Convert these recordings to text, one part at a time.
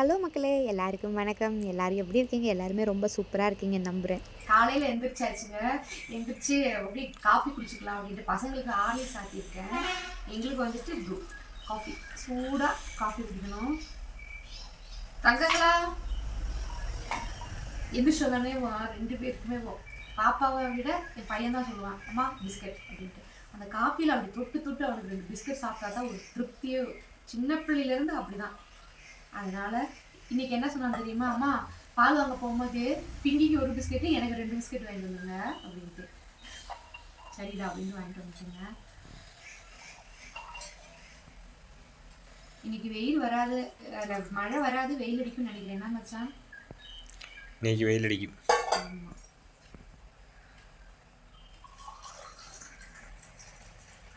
Hello மக்களே எல்லாருக்கும் வணக்கம். எல்லாரும் எப்படி இருக்கீங்க? எல்லாருமே ரொம்ப சூப்பராக இருக்கீங்க நம்புகிறேன் காலையில் எந்திரிச்சாச்சுங்க. எந்திரிச்சு அப்படியே காஃபி குடிச்சிக்கலாம் அப்படின்ட்டு பசங்களுக்கு ஆளி சாத்தியிருக்கேன். எங்களுக்கு வந்துட்டு ப்ளூ காஃபி. சூடாக காஃபி குடிக்கணும். தங்கங்களா? எது வந்தானே ரெண்டு பேருக்குமே பாப்பாவை விட என் பையன் தான் சொல்லுவான் அம்மா பிஸ்கட் அப்படின்ட்டு. அந்த காஃபியில் அப்படி தொட்டு தொட்டு அவனுக்கு ரெண்டு பிஸ்கட் சாப்பிட்டா தான் ஒரு திருப்தியே சின்ன பிள்ளையிலேருந்து அப்படிதான். அதனால இன்னைக்கு என்ன சொன்னாங்க தெரியுமா? அம்மா பால் வாங்க போகும்போது பிங்கிக்கு ஒரு பிஸ்கெட்டு எனக்கு ரெண்டு பிஸ்கெட் வாங்கிட்டு வந்துருங்க அப்படின்ட்டு. சரிடா அப்படின்னு வாங்கிட்டு வந்துச்சுங்க இன்னைக்கு வெயில் வராது மழை வராது வெயில் அடிக்கும்னு நினைக்கிறேன். என்ன மச்சான்? இன்னைக்கு வெயில் அடிக்கும்.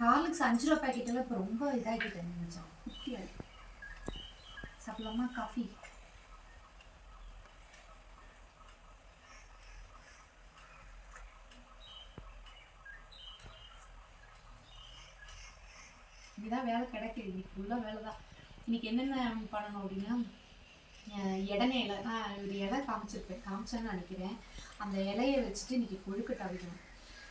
ஹார்லிக்ஸ் அஞ்சு ரூபா பாக்கெட் எல்லாம் இப்போ ரொம்ப இதாகிட்டேன் மச்சான். குட்டியா இருக்கு. சாப்பிடலாமா காஃபி இதுதான் வேலை கிடைக்குது இன்னைக்கு ஃபுல்லாக வேலை தான். இன்னைக்கு என்னென்ன பண்ணணும் அப்படின்னா அஹ் இலை. நான் ஒரு இலை காமிச்சிருப்பேன். காமிச்சேன்னு நினைக்கிறேன். அந்த இலையை வச்சுட்டு இன்னைக்கு கொழுக்கட்டை அவிக்கணும்.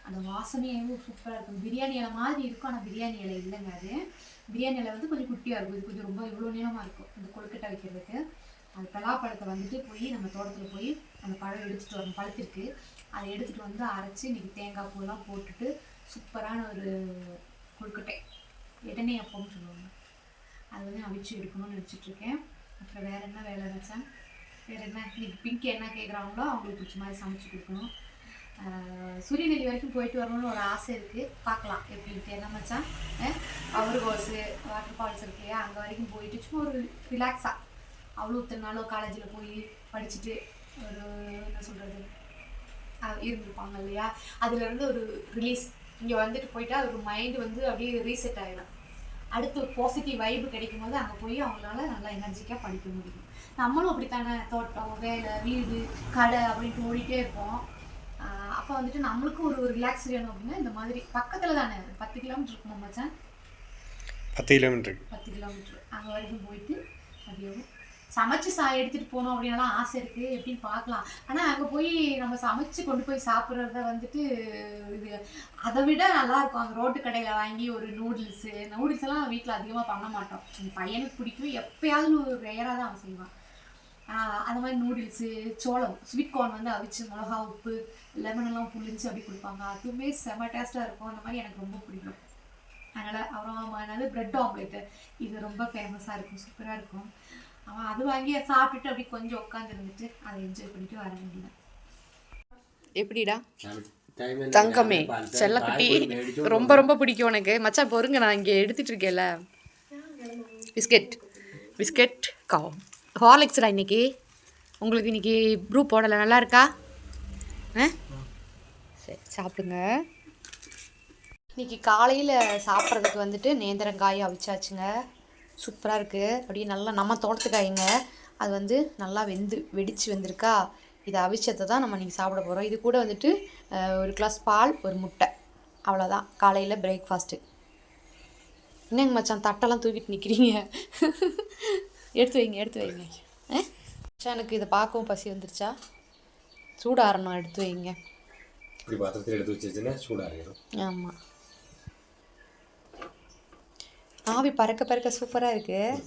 அந்த வாசனையே சூப்பராக இருக்கும். பிரியாணி இலை மாதிரி இருக்கும் ஆனால் பிரியாணி இலை இல்லைங்க அது. பிரியாணி இலை வந்து கொஞ்சம் குட்டியாக இருக்கும். இது கொஞ்சம் ரொம்ப இவ்வளோ நீளமாக இருக்கும் இந்த கொழுக்கட்டை வைக்கிறதுக்கு. அந்த பலாப்பழத்தை வந்துட்டு போய் நம்ம தோட்டத்தில் போய் அந்த பழம் எடுத்துகிட்டு வரணும். பழத்திற்கு அதை எடுத்துகிட்டு வந்து அரைச்சி இன்றைக்கி தேங்காய் பூலாம் போட்டுட்டு சூப்பரான ஒரு கொழுக்கட்டை. இடனே அப்பம்னு சொல்லுவாங்க. அது வந்து அவிச்சு எடுக்கணும்னு நினச்சிட்ருக்கேன் அப்புறம் வேறு என்ன வேலை வச்சேன் வேறு என்ன? இன்றைக்கி பிங்க் என்ன கேட்குறாங்களோ அவங்களுக்கு பிடிச்ச மாதிரி சமைச்சு கொடுக்கணும். சூரியநெல்லி வரைக்கும் போயிட்டு வரணும்னு ஒரு ஆசை இருக்குது பார்க்கலாம் எப்படின்ட்டு என்ன மச்சான்? அவர் ஃபால்ஸு வாட்டர் ஃபால்ஸ் இருக்கு இல்லையா? அங்கே வரைக்கும் போயிட்டு சும்மா ஒரு ரிலாக்ஸாக அவ்வளோ இத்தனை நாளும் காலேஜில் போய் படிச்சுட்டு ஒரு என்ன சொல்கிறது இருந்திருப்பாங்க இல்லையா? அதுலேருந்து ஒரு ரிலீஸ் இங்கே வந்துட்டு போயிட்டா ஒரு மைண்டு வந்து அப்படியே ரீசெட் ஆகிடும் அடுத்து ஒரு பாசிட்டிவ் வைப்பு கிடைக்கும் போது அங்கே போய் அவங்களால நல்லா எனர்ஜிக்காக படிக்க முடியும். நம்மளும் அப்படித்தானே தோட்டம் வேலை வீடு கடை அப்படின்ட்டு ஓடிட்டே இருப்போம். அப்போ வந்துட்டு நம்மளுக்கும் ஒரு ரிலாக்ஸ் வேணும் அப்படின்னா இந்த மாதிரி பக்கத்தில் தானே ஒரு பத்து கிலோமீட்டர் இருக்குமா மச்சான்? பத்து கிலோமீட்டர் பத்து கிலோமீட்டர் அங்கே வரைக்கும் போயிட்டு அப்படியே சமைச்சு சா எடுத்துகிட்டு போகணும் அப்படின்லாம் ஆசை இருக்குது எப்படின்னு பார்க்கலாம். ஆனால் அங்கே போய் நம்ம சமைச்சு கொண்டு போய் சாப்பிட்றத வந்துட்டு இது அதை விட நல்லா இருக்கும். அங்கே ரோட்டு கடையில் வாங்கி ஒரு நூடுல்ஸு நூடுல்ஸ் எல்லாம் வீட்டில் அதிகமாக பண்ண மாட்டோம். பையனுக்கு பிடிக்கும். எப்பயாவது ஒரு ரேராக தான் அவன் செய்வான். அந்த மாதிரி நூடுல்ஸு சோளம் ஸ்வீட் கார்ன் வந்து அவிச்சு மிளகா உப்பு லெமன் எல்லாம் புளிஞ்சு அப்படி கொடுப்பாங்க. அதுவுமே செம டேஸ்ட்டாக இருக்கும். அந்த மாதிரி எனக்கு ரொம்ப பிடிக்கும். அதனால் அப்புறம் என்னது? பிரெட் ஆம்லேட்டு இது ரொம்ப ஃபேமஸாக இருக்கும். சூப்பராக இருக்கும். அவன் அது வாங்கி சாப்பிட்டுட்டு அப்படி கொஞ்சம் உட்காந்துருந்துட்டு அதை என்ஜாய் பண்ணிட்டு வர வேண்டியதான் எப்படிடா? தங்கமே செல்லக்குட்டி ரொம்ப ரொம்ப பிடிக்கும் உனக்கு. மச்சான் பொறுங்க நான் இங்கே எடுத்துட்டு இருக்கேன்ல. பிஸ்கெட் பிஸ்கெட் கா ஹார்லிக்ஸ்டா இன்னைக்கு? உங்களுக்கு இன்னைக்கு ப்ரூ போடலை. நல்லா இருக்கா? ஆ? சரி சாப்பிடுங்க. இன்னைக்கு காலையில் சாப்பிட்றதுக்கு வந்துட்டு நேந்திரங்காய் அவிச்சாச்சுங்க. சூப்பராக இருக்குது அப்படியே நல்லா நம்ம தோட்டத்துக்காய்ங்க. அது வந்து நல்லா வெந்து வெடித்து வந்திருக்கா. இதை அவிச்சத்தை தான் நம்ம இன்றைக்கி சாப்பிட போகிறோம் இது கூட வந்துட்டு ஒரு கிளாஸ் பால் ஒரு முட்டை. அவ்வளோதான் காலையில் பிரேக்ஃபாஸ்ட்டு என்னங்க மச்சான் தட்டெல்லாம் தூக்கிட்டு நிற்கிறீங்க எடுத்து வைங்க எடுத்து வைங்க. ஆ? எனக்கு இதை பார்க்கவும் பசி வந்துருச்சா? சூடாறணும் எடுத்து வைங்க. இப்படி பாத்திரத்தில் எடுத்து வச்சுச்சுன்னா சூடாகிடும் ஆமாம் ஆவி பறக்க பறக்க சூப்பராக இருக்குது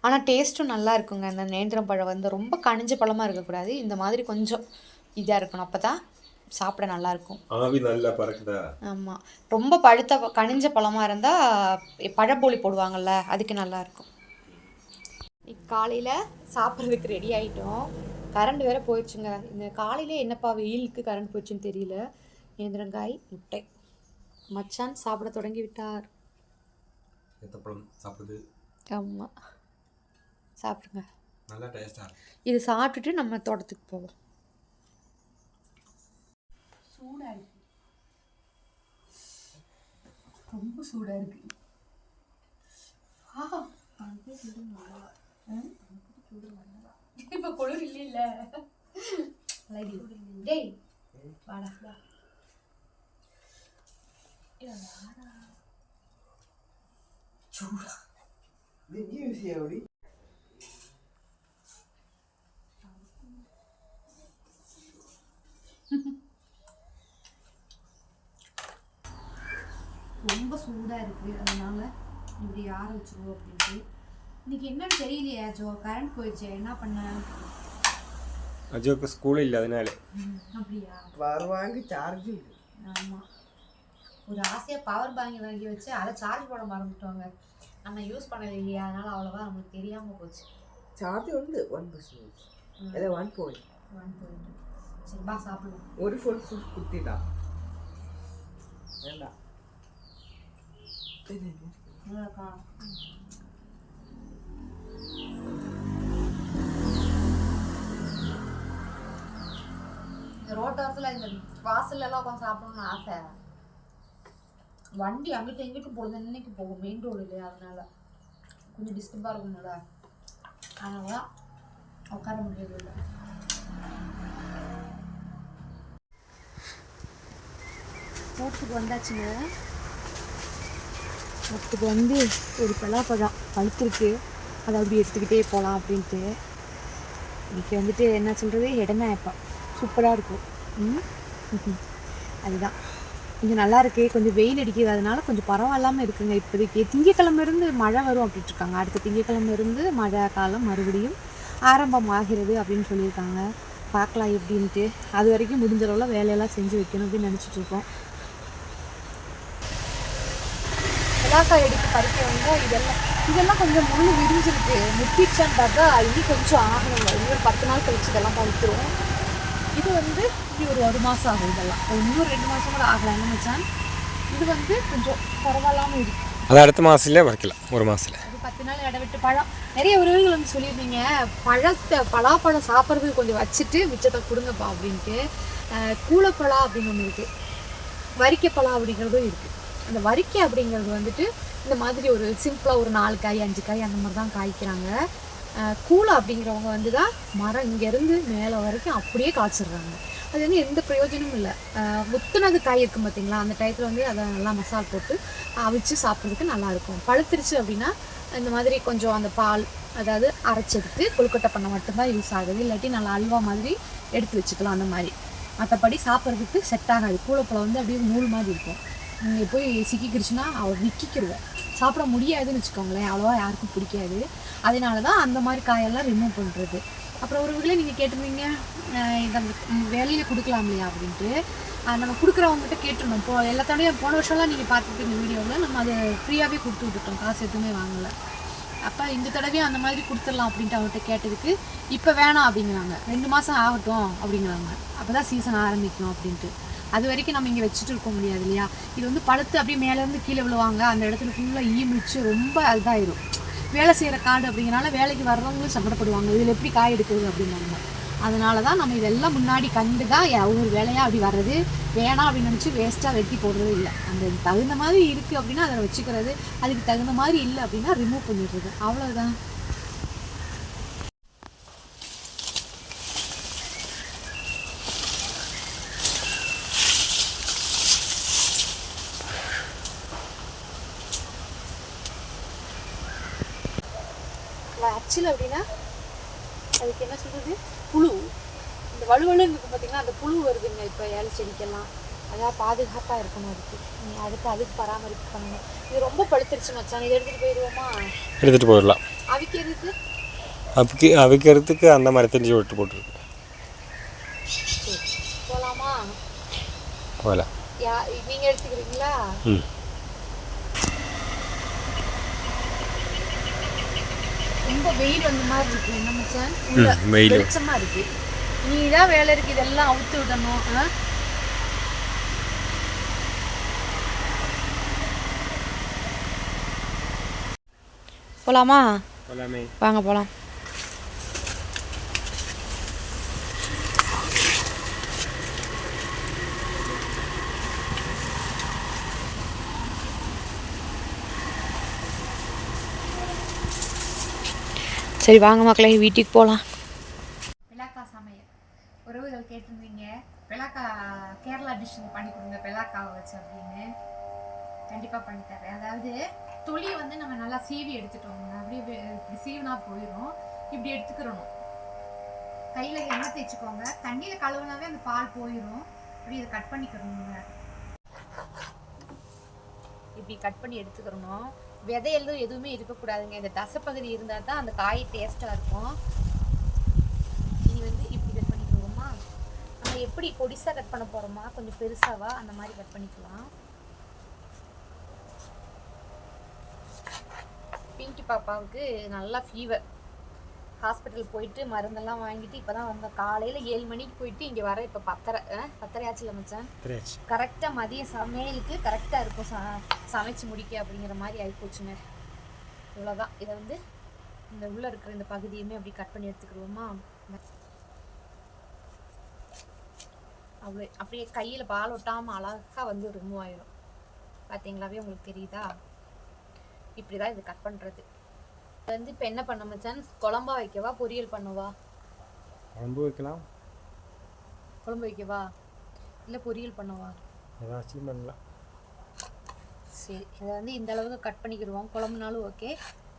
ஆனால் டேஸ்ட்டும் நல்லா இருக்குங்க. இந்த நேந்திரம் பழம் வந்து ரொம்ப கனிஞ்ச பழமாக இருக்கக்கூடாது. இந்த மாதிரி கொஞ்சம் இதாக இருக்கணும். அப்போ தான் சாப்பிட நல்லாயிருக்கும். ஆவி நல்லா பறக்குதா? ஆமாம் ரொம்ப பழுத்த கனிஞ்ச பழமாக இருந்தால் பழப்போலி போடுவாங்கள்ல அதுக்கு நல்லாயிருக்கும். காலையில் சாப்பிட்றதுக்கு ரெடி ஆகிட்டோம் கரண்ட் வேற போயிடுச்சுங்க. இந்த காலையிலே என்னப்பா வெயிலுக்கு கரண்ட் போயிடுச்சுன்னு தெரியல. நேந்திரங்காய் முட்டை. மச்சான் சாப்பிட தொடங்கி விட்டார். சாப்பிடுது. ஆமாம் சாப்பிடுங்க. நல்லா டேஸ்டாக இது சாப்பிட்டுட்டு நம்ம தோட்டத்துக்கு போவோம். சூடாக இருக்கு ரொம்ப சூடாக இருக்கு ஆஹா குளிர் இல்ல இல்ல டேய் வாடா. வா சூடா Did you ரொம்ப சூடாக இருக்குது அதனால் இப்படி யாரை வச்சுருவோம் அப்படின்னு. இன்னைக்கு என்னன்னு தெரியலையே ஜோ கரண்ட் போயிடுச்சு. என்ன பண்ண? அஜோக்கு ஸ்கூல் இல்லை அதனால. அப்படியா? வருவாங்க சார்ஜ் இல்லை. ஆமா. ஒரு ஆசையா பவர் பேங்க் வாங்கி வச்சு அதை சார்ஜ் போட மறந்துட்டோங்க. நம்ம யூஸ் பண்ணது இல்லையா அதனால அவ்வளோவா நம்மளுக்கு தெரியாம போச்சு. சார்ஜ் உண்டு ஒன் பர்சன்டேஜ் அதான் ஒன் பாயிண்ட் ஒன் பாயிண்ட் சரி பா சாப்பிடுவோம் ஒரு ஃபுல் சூப் குத்தி தான் வேண்டாம். இது இந்த வாசல்ல எல்லாம் உட்காந்து சாப்பிடணும்னு ஆசை. வண்டி அங்கிட்டு இங்கிட்டு பொழுதுன்னைக்கு போகும் மெயின் ரோடு இல்லையா அதனால. கொஞ்சம் டிஸ்டர்பாக இருக்கும்ல அதனால உட்கார முடியாது இல்லை. தோட்டத்துக்கு வந்தாச்சுங்க. தோட்டத்துக்கு வந்து ஒரு பலாப்பழம் பழுத்திருக்கு. அதை அப்படி எடுத்துக்கிட்டே போகலாம் அப்படின்ட்டு. இன்னைக்கு வந்துட்டு என்ன சொல்கிறது இப்போ. சூப்பராக இருக்கும். அதுதான். கொஞ்சம் நல்லா இருக்கு. கொஞ்சம் வெயில் அடிக்குது. அதனால கொஞ்சம் பரவாயில்லாமல் இருக்குங்க இப்போதைக்கு. திங்கக்கிழமை இருந்து மழை வரும் அப்படின்ட்டு இருக்காங்க. அடுத்த திங்கக்கிழமை இருந்து மழை காலம் மறுபடியும் ஆரம்பம் ஆகிறது அப்படின்னு சொல்லியிருக்காங்க. பார்க்கலாம் எப்படின்ட்டு. அது வரைக்கும் முடிஞ்ச அளவில் வேலையெல்லாம் செஞ்சு வைக்கணும் அப்படின்னு நினச்சிட்டு இருக்கோம். மிளகாய் எடுத்து பறிக்க வந்தால் இதெல்லாம் இதெல்லாம் கொஞ்சம் முள் விரிஞ்சிருக்கு முத்திச்சான் பார்த்தா இன்னும் கொஞ்சம் ஆகணுங்க. இன்னும் பத்து நாள் கழிச்சு இதெல்லாம் பழுத்துரும் இது வந்து இன்னும் ஒரு ஒரு மாதம் ஆகும் இதெல்லாம். இன்னும் ரெண்டு மாதம் கூட ஆகலாம் என்ன மச்சான் இது வந்து கொஞ்சம் பரவாயில்லாமல் இருக்கு. அது அடுத்த மாதத்துலேயே பறிக்கலாம் ஒரு மாதத்தில் பத்து நாள் இட விட்டு பழம். நிறைய உறவுகள் வந்து சொல்லியிருந்தீங்க. பழத்தை பலாப்பழம் சாப்பிட்றதுக்கு கொஞ்சம் வச்சுட்டு மிச்சத்தை கொடுங்கப்பா அப்படின்ட்டு. அஹ் கூலப்பழம் அப்படின்னு ஒன்று இருக்குது வரிக்கப்பழம் அப்படிங்கிறதும் இருக்குது அந்த வரிக்கை அப்படிங்கிறது வந்துட்டு இந்த மாதிரி ஒரு சிம்பிளாக ஒரு நாலு காய் அஞ்சு காய் அந்த மாதிரி தான் காய்க்கிறாங்க. கூலா அப்படிங்கிறவங்க வந்து தான் மரம் இங்கேருந்து மேலே வரைக்கும் அப்படியே காய்ச்சிடுறாங்க. அது வந்து எந்த பிரயோஜனமும் இல்லை. முத்துனது காய் இருக்கும் பார்த்தீங்களா? அந்த டயத்தில் வந்து அதை நல்லா மசால் போட்டு அவிச்சு சாப்பிட்றதுக்கு நல்லா இருக்கும் பழுத்துருச்சு அப்படின்னா இந்த மாதிரி கொஞ்சம் அந்த பால் அதாவது அரைச்செடுத்து கொழுக்கட்டை பண்ண மட்டும்தான் யூஸ் ஆகுது. இல்லாட்டி நல்லா அல்வா மாதிரி எடுத்து வச்சுக்கலாம் அந்த மாதிரி. மற்றபடி சாப்பிட்றதுக்கு செட் ஆகாது. கூழப்பழம் வந்து அப்படியே நூல் மாதிரி இருக்கும். நீங்கள் போய் சிக்கிக்கிடுச்சுன்னா அவர் நிக்கிக்கிடுவேன் சாப்பிட முடியாதுன்னு வச்சுக்கோங்களேன். அவ்வளோவா யாருக்கும் பிடிக்காது. அதனால தான் அந்த மாதிரி காயெல்லாம் ரிமூவ் பண்ணுறது அப்புறம் ஒருவர்களே நீங்கள் கேட்டிருந்தீங்க அஹ் இந்த வேலையில் கொடுக்கலாம் இல்லையா அப்படின்ட்டு நம்ம கொடுக்குறவங்ககிட்ட கேட்டிருந்தோம். இப்போ எல்லாத்தோடையும் போன வருஷம்லாம் நீங்கள் பார்த்துருப்பீங்க வீடியோவில் நம்ம அதை ஃப்ரீயாகவே கொடுத்து விட்டுட்டோம். காசு எதுவுமே வாங்கலை. அப்போ இந்த தடவையும் அந்த மாதிரி கொடுத்துடலாம் அப்படின்ட்டு அவர்கிட்ட கேட்டதுக்கு இப்போ வேணாம் அப்படிங்கிறாங்க. ரெண்டு மாதம் ஆகட்டும் அப்படிங்கிறாங்க. அப்போ தான் சீசன் ஆரம்பிக்கும் அப்படின்ட்டு. அது வரைக்கும் நம்ம இங்கே வச்சுட்டு இருக்க முடியாது இல்லையா? இது வந்து பழுத்து அப்படியே மேலேருந்து கீழே விழுவாங்க. அந்த இடத்துல ஃபுல்லாக ஈ மிச்சு ரொம்ப இதாகிடும் வேலை செய்கிற காடு அப்படிங்கிறனால வேலைக்கு வர்றவங்களும் சங்கடப்படுவாங்க. இதில் எப்படி காய் எடுக்கிறது அப்படின்னாங்க அதனால தான் நம்ம இதெல்லாம் முன்னாடி கண்டு தான் ஒவ்வொரு வேலையாக அப்படி வர்றது? வேணாம் அப்படின்னு நினச்சி வேஸ்ட்டாக வெட்டி போடுறது இல்லை. அந்த தகுந்த மாதிரி இருக்குது அப்படின்னா அதை வச்சுக்கிறது. அதுக்கு தகுந்த மாதிரி இல்லை அப்படின்னா ரிமூவ் பண்ணிடுறது. அவ்வளோதான் ஆக்சுவல் அப்படின்னா அதுக்கு என்ன சொல்கிறது புழு. இந்த வலுவலுன்னு இருக்கும் பார்த்தீங்கன்னா அந்த புழு வருதுங்க. இப்போ ஏழை செடிக்கெல்லாம். அதான் பாதுகாப்பாக இருக்கணும் அதுக்கு. நீ அதுக்கு அதுக்கு பராமரிப்பு பண்ணணும் இது ரொம்ப பழுத்துருச்சு மச்சான். இதை எடுத்துகிட்டு போயிடுவோமா? எடுத்துகிட்டு போயிடலாம். அவிக்கிறதுக்கு அவிக்கு அவிக்கிறதுக்கு அந்த மரத்தஞ்சு விட்டு போட்டுருக்கு. போகலாமா போகலாம். யா நீங்கள் எடுத்துக்கிறீங்களா? ம். வெயில் வந்த மாதிரி இருக்கு. என்ன மச்சான்? வெயில். வெளிச்சமா இருக்கு. நீ தான் வேலை இருக்கு. இதெல்லாம் அவுத்து விடணும். ஆ? போகலாமா போகலாமே வாங்க போகலாம் சரி வாங்க மக்களே வீட்டுக்கு போகலாம் பிளாக்கா சமையல். உறவுகள் கேட்டிருந்தீங்க. பெலாக்கா கேரளா டிஷ் பண்ணி கொடுங்க பிளாக்காவை வச்சு அப்படின்னு. கண்டிப்பாக பண்ணி தரேன். அதாவது துளி வந்து நம்ம நல்லா சீவி எடுத்துட்டோங்க அப்படியே இப்படி சீவினா போயிடும் இப்படி எடுத்துக்கிறணும். கையில் எண்ணெய் தேய்ச்சிக்கோங்க. தண்ணியில் கழுவுனாவே அந்த பால் போயிடும் அப்படி இதை கட் பண்ணிக்கிறோங்க இப்படி கட் பண்ணி எடுத்துக்கிறணும். விதையெல்லாம் எதுவுமே இருக்கக்கூடாதுங்க. இந்த தசைப்பகுதி இருந்தால் தான் அந்த காய் டேஸ்ட்டாக இருக்கும். இனி வந்து இப்படி கட் பண்ணிக்கிடுவோமா நம்ம எப்படி பொடிசாக கட் பண்ண போகிறோமா கொஞ்சம் பெருசாவா? அந்த மாதிரி கட் பண்ணிக்கலாம். பிங்கி பாப்பாவுக்கு நல்லா ஃபீவர் ஹாஸ்பிட்டல் போயிட்டு மருந்தெல்லாம் வாங்கிட்டு இப்போ தான் வந்தோம் காலையில் ஏழு மணிக்கு போயிட்டு இங்கே வர இப்போ பத்தரை பத்தரை ஆச்சுல மச்சான்? கரெக்டாக மதியம் சமையலுக்கு கரெக்டாக இருக்கும் ச சமைச்சு முடிக்க அப்படிங்கிற மாதிரி ஆகிப்போச்சுங்க இவ்வளோதான் இதை வந்து இந்த உள்ளே இருக்கிற இந்த பகுதியுமே அப்படி கட் பண்ணி எடுத்துக்கிடுவோமா? அவ்வளோ அப்படியே கையில் பால் ஒட்டாமல் அழகாக வந்து ரிமூவ் ஆயிரும். பார்த்தீங்களாவே உங்களுக்கு தெரியுதா? இப்படி தான் இது கட் பண்ணுறது வந்து இப்போ என்ன பண்ண மச்சான்? குழம்பா வைக்கவா? பொரியல் பண்ணவா? குழம்பு வைக்கலாம். குழம்பு வைக்கவா? இல்லை பொரியல் பண்ணவா? ஏதாச்சும் பண்ணலாம். சரி இதை வந்து இந்த அளவுக்கு கட் பண்ணிக்கிடுவோம். குழம்புனாலும் ஓகே.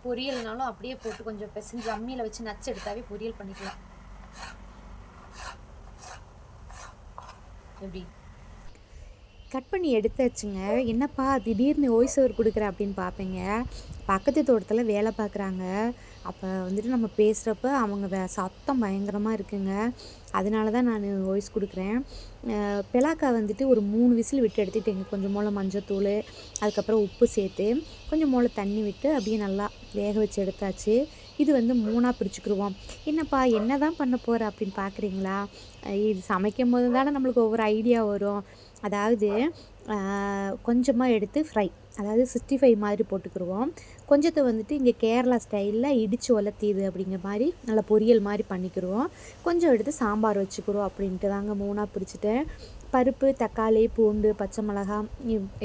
பொரியல்னாலும் அப்படியே போட்டு கொஞ்சம் பிசைஞ்சு அம்மியில் வச்சு நச்சு எடுத்தாவே பொரியல் பண்ணிக்கலாம். எப்படி? கட் பண்ணி எடுத்தாச்சுங்க. என்னப்பா திடீர்னு வாய்ஸ் ஓவர் கொடுக்குற அப்படின்னு பார்ப்பீங்க பக்கத்து தோட்டத்தில் வேலை பார்க்குறாங்க அப்போ வந்துட்டு நம்ம பேசுகிறப்ப அவங்க வே சத்தம் பயங்கரமாக இருக்குங்க. அதனால தான் நான் வாய்ஸ் கொடுக்குறேன். பெலாக்கா வந்துட்டு ஒரு மூணு விசில் விட்டு எடுத்துக்கிட்டேங்க கொஞ்சம் மூளை மஞ்சத்தூள் அதுக்கப்புறம் உப்பு சேர்த்து கொஞ்சம் மூளை தண்ணி விட்டு அப்படியே நல்லா வேக வச்சு எடுத்தாச்சு. இது வந்து மூணாக பிரிச்சுக்கிடுவோம் என்னப்பா என்ன தான் பண்ண போகிற அப்படின்னு பார்க்குறீங்களா இது சமைக்கும் போது தானே நம்மளுக்கு ஒவ்வொரு ஐடியா வரும். அதாவது கொஞ்சமாக எடுத்து ஃப்ரை அதாவது சிக்ஸ்டி ஃபைவ் மாதிரி போட்டுக்கிடுவோம் கொஞ்சத்தை வந்துட்டு இங்கே கேரளா ஸ்டைலில் இடித்து உலர்த்திது அப்படிங்கிற மாதிரி நல்லா பொரியல் மாதிரி பண்ணிக்கிடுவோம் கொஞ்சம் எடுத்து சாம்பார் வச்சுக்கிறோம் அப்படின்ட்டு தாங்க மூணாக பிரிச்சுட்டேன். பருப்பு தக்காளி பூண்டு பச்சை மிளகாய்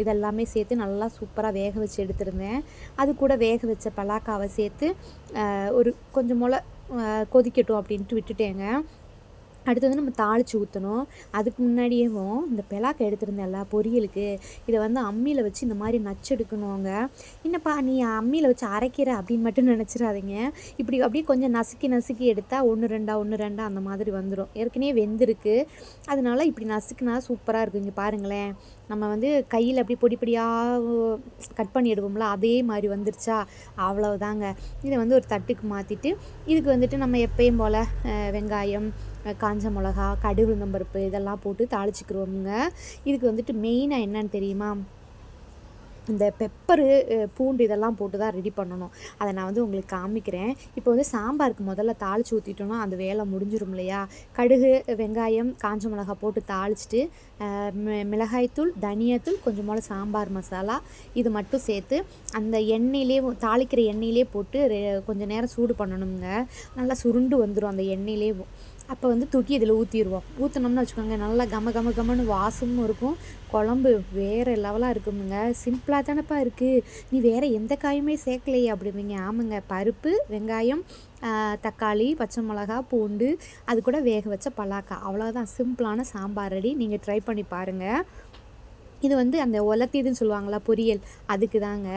இதெல்லாமே சேர்த்து நல்லா சூப்பராக வேக வச்சு எடுத்திருந்தேன். அது கூட வேக வச்ச பலாக்காவை சேர்த்து ஒரு கொஞ்சம் மொளை கொதிக்கட்டும் அப்படின்ட்டு விட்டுட்டேங்க. அடுத்து வந்து நம்ம தாளித்து ஊற்றணும் அதுக்கு முன்னாடியேவும் இந்த பெலாக்கை எடுத்திருந்தேன்ல பொரியலுக்கு இதை வந்து அம்மியில் வச்சு இந்த மாதிரி நச்செடுக்கணுங்க என்னப்பா நீ அம்மியில் வச்சு அரைக்கிற அப்படின்னு மட்டும் நினச்சிடாதீங்க. இப்படி அப்படியே கொஞ்சம் நசுக்கி நசுக்கி எடுத்தால் ஒன்று ரெண்டா ஒன்று ரெண்டா அந்த மாதிரி வந்துடும் ஏற்கனவே வெந்திருக்கு. அதனால இப்படி நசுக்குனா சூப்பராக இருக்கும். இங்கே பாருங்களேன். நம்ம வந்து கையில் அப்படி பொடி பொடியாக கட் பண்ணி எடுப்போம்ல அதே மாதிரி வந்துருச்சா? அவ்வளவுதாங்க. இதை வந்து ஒரு தட்டுக்கு மாற்றிட்டு இதுக்கு வந்துட்டு நம்ம எப்பயும் போல் வெங்காயம் காஞ்ச மிளகா கடுகு உளுந்தம்பருப்பு இதெல்லாம் போட்டு தாளிச்சுக்கிருவோமுங்க. இதுக்கு வந்துட்டு மெயினாக என்னன்னு தெரியுமா? இந்த பெப்பரு பூண்டு இதெல்லாம் போட்டு தான் ரெடி பண்ணணும். அதை நான் வந்து உங்களுக்கு காமிக்கிறேன். இப்போ வந்து சாம்பாருக்கு முதல்ல தாளித்து ஊற்றிட்டோன்னா அந்த வேலை முடிஞ்சிரும் இல்லையா? கடுகு வெங்காயம் காஞ்ச மிளகாய் போட்டு தாளிச்சிட்டு மிளகாய்த்தூள் தனியாத்தூள் கொஞ்சம் சாம்பார் மசாலா இது மட்டும் சேர்த்து அந்த எண்ணெயிலே தாளிக்கிற எண்ணெயிலே போட்டு ரெ- நேரம் சூடு பண்ணணுங்க. நல்லா சுருண்டு வந்துடும் அந்த எண்ணெயிலே அப்போ வந்து தூக்கி இதில் ஊற்றிடுவோம் ஊற்றினோம்னு வச்சுக்கோங்க நல்லா கம கம கமன்னு வாசமும் இருக்கும். குழம்பு வேறு லெவலாக இருக்குமுங்க. சிம்பிளாக தானேப்பா இருக்குது நீ வேறு எந்த காயுமே சேர்க்கலையே அப்படிம்பீங்க. ஆமாங்க பருப்பு வெங்காயம் தக்காளி பச்சை மிளகா பூண்டு அது கூட வேக வச்ச பலாக்கா. அவ்வளோதான் சிம்பிளான சாம்பார் ரெடி நீங்கள் ட்ரை பண்ணி பாருங்கள் இது வந்து அந்த உலத்தியதுன்னு சொல்லுவாங்களா பொரியல். அதுக்கு தாங்க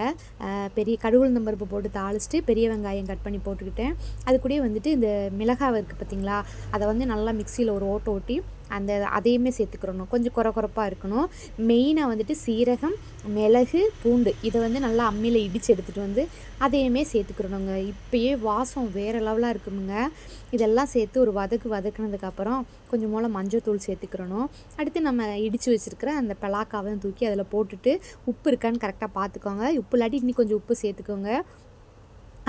பெரிய கடுகுள் பருப்பு போட்டு தாளிச்சிட்டு பெரிய வெங்காயம் கட் பண்ணி போட்டுக்கிட்டேன். அது கூடயே வந்துட்டு இந்த மிளகாவை இருக்குது பார்த்தீங்களா அதை வந்து நல்லா மிக்சியில் ஒரு ஓட்ட ஓட்டி அந்த அதையுமே சேர்த்துக்கிறணும். கொஞ்சம் குறை குறைப்பாக இருக்கணும். மெயினாக வந்துட்டு சீரகம் மிளகு பூண்டு இதை வந்து நல்லா அம்மியில் இடித்து எடுத்துகிட்டு வந்து அதையுமே சேர்த்துக்கிறணுங்க. இப்பயே வாசம் வேறு லெவலாக இருக்குமுங்க. இதெல்லாம் சேர்த்து ஒரு வதக்கு வதக்குனதுக்கப்புறம் கொஞ்சம் மொள மஞ்சள் தூள் சேர்த்துக்கிறணும். அடுத்து நம்ம இடித்து வச்சுருக்கிற அந்த பலாக்காவையும் தூக்கி அதில் போட்டுட்டு உப்பு இருக்கான்னு கரெக்டாக பார்த்துக்கோங்க. உப்பு இல்லாட்டி இன்னும் கொஞ்சம் உப்பு சேர்த்துக்கோங்க.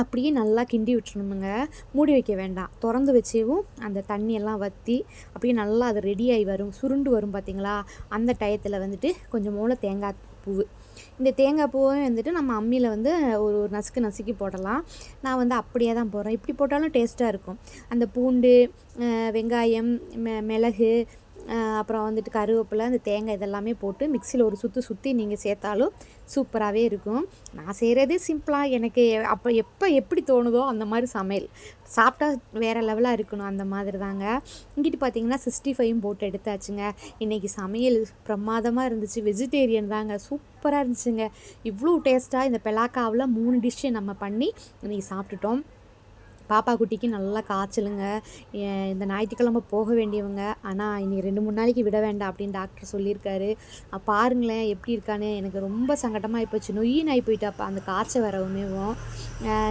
அப்படியே நல்லா கிண்டி விட்டுறணுமுங்க. மூடி வைக்க வேண்டாம். திறந்து வச்சேவும் அந்த தண்ணியெல்லாம் வற்றி அப்படியே நல்லா அது ரெடியாகி வரும். சுருண்டு வரும் பார்த்தீங்களா அந்த டயத்தில் வந்துட்டு கொஞ்சம் மூளை தேங்காய் பூவு. இந்த தேங்காய் பூவும் வந்துட்டு நம்ம அம்மியில் வந்து ஒரு ஒரு நசுக்கு நசுக்கி போடலாம். நான் வந்து அப்படியே தான் போடுறேன். இப்படி போட்டாலும் டேஸ்ட்டாக இருக்கும். அந்த பூண்டு வெங்காயம் மெ மிளகு அப்புறம் வந்துட்டு கருவேப்பிலை அந்த தேங்காய் இதெல்லாமே போட்டு மிக்சியில் ஒரு சுற்று சுற்றி நீங்கள் சேர்த்தாலும் சூப்பராகவே இருக்கும். நான் செய்கிறதே சிம்பிளாக எனக்கு அப்போ எப்போ எப்படி தோணுதோ அந்த மாதிரி சமையல். சாப்பிட்டா வேறு லெவலாக இருக்கணும் அந்த மாதிரி தாங்க. இங்கிட்டு பார்த்தீங்கன்னா சிக்ஸ்டி ஃபைவும் போட்டு எடுத்தாச்சுங்க. இன்றைக்கி சமையல் பிரமாதமாக இருந்துச்சு. வெஜிடேரியன் தாங்க. சூப்பராக இருந்துச்சுங்க. இவ்வளோ டேஸ்ட்டாக இந்த பெலாக்காவில் மூணு டிஷ்ஷை நம்ம பண்ணி இன்றைக்கி சாப்பிட்டுட்டோம். பாப்பா குட்டிக்கு நல்லா காய்ச்சலுங்க. இந்த ஞாயிற்றுக்கிழமை போக வேண்டியவங்க. ஆனால் இனி ரெண்டு மூணு நாளைக்கு விட வேண்டாம் அப்படின்னு டாக்டர் சொல்லியிருக்காரு. பாருங்களேன் எப்படி இருக்கான்னு. எனக்கு ரொம்ப சங்கடமாக போச்சு. நொய்யின்னு ஆகி போயிட்டாப்பா அந்த காய்ச்சல் வரவுமேவும்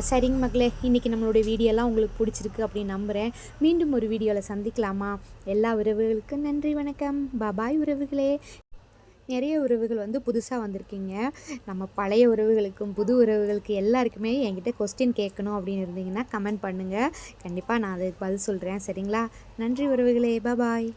சரிங்க மக்களே. இன்றைக்கி நம்மளுடைய வீடியோலாம் உங்களுக்கு பிடிச்சிருக்கு அப்படின்னு நம்புகிறேன் மீண்டும் ஒரு வீடியோவில் சந்திக்கலாமா? எல்லா உறவுகளுக்கும் நன்றி வணக்கம். பபாய் உறவுகளே. நிறைய உறவுகள் வந்து புதுசாக வந்திருக்கீங்க. நம்ம பழைய உறவுகளுக்கும் புது உறவுகளுக்கு எல்லாருக்குமே என்கிட்ட கொஸ்டின் கேட்கணும் அப்படின்னு இருந்தீங்கன்னா கமெண்ட் பண்ணுங்கள் கண்டிப்பாக நான் அதுக்கு பதில் சொல்கிறேன் சரிங்களா? நன்றி உறவுகளே. பாய்